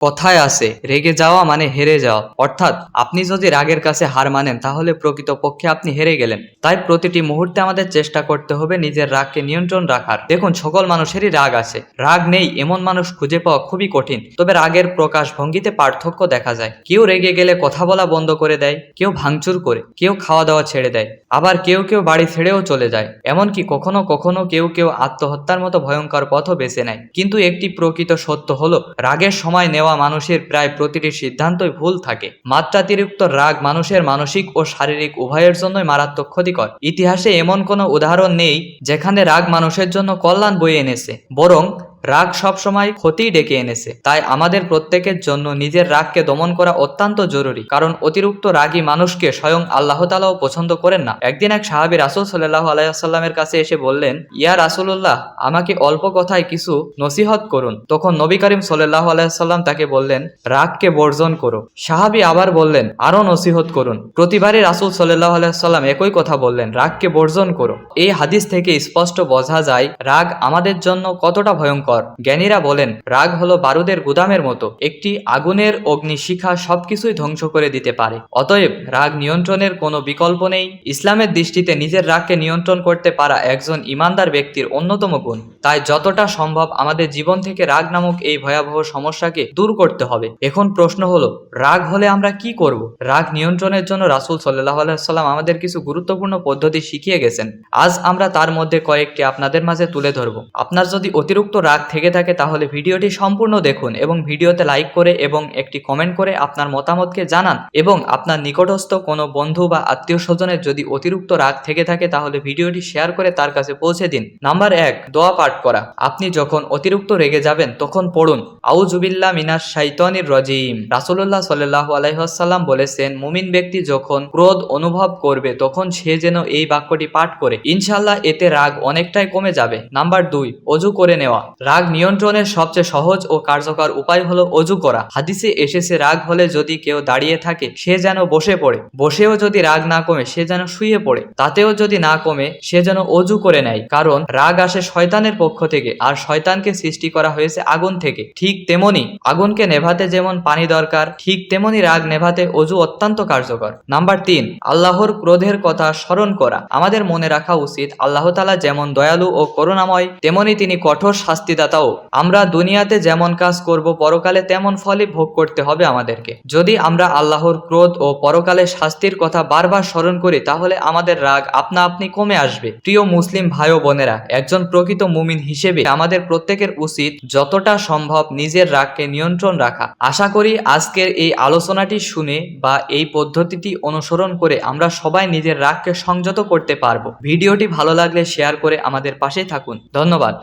কথায় আছে, রেগে যাওয়া মানে হেরে যাওয়া। অর্থাৎ আপনি যদি রাগের কাছে হার মানেন, তাহলে প্রকৃতপক্ষে আপনি হেরে গেলেন। তাই প্রতিটি মুহূর্তে আমাদের চেষ্টা করতে হবে নিজের রাগকে নিয়ন্ত্রণ রাখার। দেখুন, সকল মানুষেরই রাগ আছে। রাগ নেই, এমন মানুষ খুঁজে পাওয়া খুবই কঠিন। তবে রাগের প্রকাশ ভঙ্গিতে পার্থক্য দেখা যায়। কেউ রেগে গেলে কথা বলা বন্ধ করে দেয়, কেউ ভাঙচুর করে, কেউ খাওয়া দাওয়া ছেড়ে দেয়, আবার কেউ কেউ বাড়ি ছেড়েও চলে যায়। এমনকি কখনো কখনো কেউ কেউ আত্মহত্যার মতো ভয়ঙ্কর পথও বেছে নেয়। কিন্তু একটি প্রকৃত সত্য হলো, রাগের সময় নেওয়া মানুষের প্রায় প্রতিটি সিদ্ধান্তই ভুল থাকে। মাত্রাতিরিক্ত রাগ মানুষের মানসিক ও শারীরিক উভয়ের জন্যই মারাত্মক ক্ষতিকর। ইতিহাসে এমন কোনো উদাহরণ নেই যেখানে রাগ মানুষের জন্য কল্যাণ বয়ে এনেছে। বরং রাগ সবসময় ক্ষতি ডেকে এনেছে। তাই আমাদের প্রত্যেকের জন্য নিজের রাগকে দমন করা অত্যন্ত জরুরি, কারণ অতিরিক্ত রাগী মানুষকে স্বয়ং আল্লাহ তালাও পছন্দ করেন না। একদিন এক সাহাবি রাসুল সাল্লাহ আলাইসাল্লামের কাছে এসে বললেন, ইয়া রাসুল্লাহ আমাকে অল্প কথায় কিছু নসিহত করুন। তখন নবী করিম সাল্লাহ আলাইসাল্লাম তাকে বললেন, রাগকে বর্জন করো। সাহাবি আবার বললেন আরও নসিহত করুন। প্রতিবারই রাসুল সাল্লাহ আলাইসাল্লাম একই কথা বললেন, রাগকে বর্জন করো। এই হাদিস থেকে স্পষ্ট বোঝা যায়, রাগ আমাদের জন্য কতটা ভয়ঙ্কর। জ্ঞানীরা বলেন, রাগ হলো বারুদের গুদামের মতো, একটি আগুনের অগ্নিশিখা সবকিছুই ধ্বংস করে দিতে পারে। অতএব রাগ নিয়ন্ত্রণের কোনো বিকল্প নেই। ইসলামের দৃষ্টিতে নিজের রাগকে নিয়ন্ত্রণ করতে পারা একজন ইমানদার ব্যক্তির অন্যতম গুণ। তাই যতটা সম্ভব আমাদের জীবন থেকে রাগ নামক এই ভয়াবহ সমস্যাকে দূর করতে হবে। এখন প্রশ্ন হলো, রাগ হলে আমরা কি করব? রাগ নিয়ন্ত্রণের জন্য রাসুল সাল্লাহ আলাইসাল্লাম আমাদের কিছু গুরুত্বপূর্ণ পদ্ধতি শিখিয়ে গেছেন। আজ আমরা তার মধ্যে কয়েকটি আপনাদের মাঝে তুলে ধরব। আপনার যদি অতিরিক্ত রাগ থেকে থাকে তাহলে ভিডিওটি সম্পূর্ণ দেখুন এবং ভিডিওতে লাইক করে এবং একটি কমেন্ট করে আপনার মতামতকে জানান এবং আপনার নিকটস্থ কোনো বন্ধু বা আত্মীয় স্বজনের যদি অতিরিক্ত রাগ থেকে থাকে তাহলে ভিডিওটি শেয়ার করে তার কাছে পৌঁছে দিন। নাম্বার এক, দোয়া পাঠ করা। আপনি যখন অতিরিক্ত রেগে যাবেন তখন পড়ুন। আউজুবিল্লা মিনাস শাইতানির রজিম। রাসুল্লাহ সাল্লাহ আলাইসাল্লাম বলেছেন, মুমিন ব্যক্তি যখন ক্রোধ অনুভব করবে তখন সে যেন এই বাক্যটি পাঠ করে। ইনশাল্লাহ এতে রাগ অনেকটাই কমে যাবে। নাম্বার দুই, অজু করে নেওয়া। রাগ নিয়ন্ত্রণের সবচেয়ে সহজ ও কার্যকর উপায় হলো অজু করা। হাদিসে এসেছে, রাগ হলে যদি কেউ দাঁড়িয়ে থাকে, সে যেন বসে পড়ে। বসেও যদি রাগ না কমে, সে যেন শুয়ে পড়ে। তাতেও যদি না কমে, সে যেন অজু করে নেয়। কারণ, রাগ আসে শয়তানের পক্ষ থেকে, আর শয়তানকে সৃষ্টি করা হয়েছে আগুন থেকে। ঠিক তেমনি, আগুনকে নেভাতে যেমন পানি দরকার, ঠিক তেমনি রাগ নেভাতে অজু অত্যন্ত কার্যকর। নাম্বার তিন, আল্লাহর ক্রোধের কথা স্মরণ করা। আমাদের মনে রাখা উচিত, আল্লাহ তালা যেমন দয়ালু ও করুণাময়, তেমনি তিনি কঠোর শাস্তিদাতাও আমরা দুনিয়াতে যেমন কাজ করব, পরকালে তেমন ফলই ভোগ করতে হবে আমাদেরকে। যদি আমরা আল্লাহর ক্রোধ ও পরকালে শাস্তির কথা বারবার স্মরণ করি, তাহলে আমাদের রাগ আপনা আপনি কমে আসবে। প্রিয় মুসলিম ভাই ও বোনেরা, একজন প্রকৃত মুমিন হিসেবে আমাদের প্রত্যেকের উচিত যতটা সম্ভব নিজের রাগকে নিয়ন্ত্রণ রাখা। আশা করি আজকের এই আলোচনাটি শুনে বা এই পদ্ধতিটি অনুসরণ করে আমরা সবাই নিজের রাগকে সংযত করতে পারব। ভিডিওটি ভালো লাগলে শেয়ার করে আমাদের পাশে থাকুন। ধন্যবাদ।